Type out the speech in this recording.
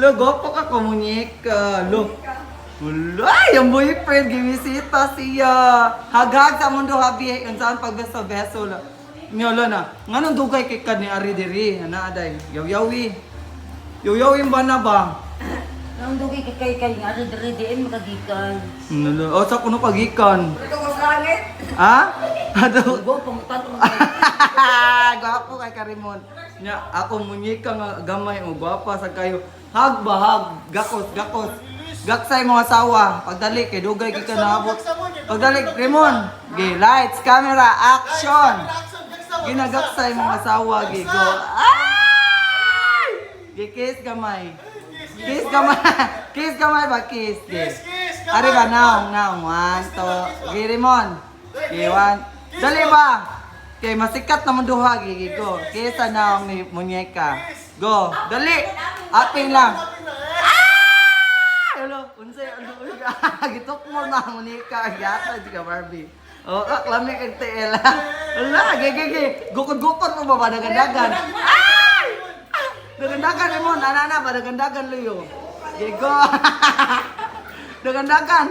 Lo, gopo ka komunika. Lo. Wala, yung boyfriend, gimisita siya. Hagag sa mundo habi, kung saan pagbeso-beso la. Nyolo na, nga nung dugay kay ka ni Ari Diri, ana aday, yaw-yawi. Yaw-yawi ba na ba? Nang dugi kay kay kay nga diri diin makagikan. Nulo, o sa kuno pagikan. Ito ko sa langit. Ha? Go pangtan mo. Gwapo kay Karimon. Nya, ako munyika nga gamay o gwapa sa kayo. Hag ba hag, gakos, gakos. Gaksay mo asawa. Pagdali kay dugay kay ka naabot. Pagdali Rimon. Gi lights, camera, action. Ginagaksay mo asawa gi go. Ay! Gi kiss gamay. Kiss gamay. kiss gamay ba kiss? Gi. Ari ba now, now. One, two. Gi Rimon. Gi one. Dali ba? Kay masikat naman duha gigi go. Kesa na ang ni. Go. Dali. Aping lang. Ah! Hello, unsay ano ka? Gitok mo na munyeka yata di ka Barbie. Oh, ah, lami kag TL. Wala, gigi. Gukod-gukod mo ba ba dagan-dagan? Ay! Dagan-dagan mo, nanana ba dagan-dagan luyo. Gigo. dagan-dagan.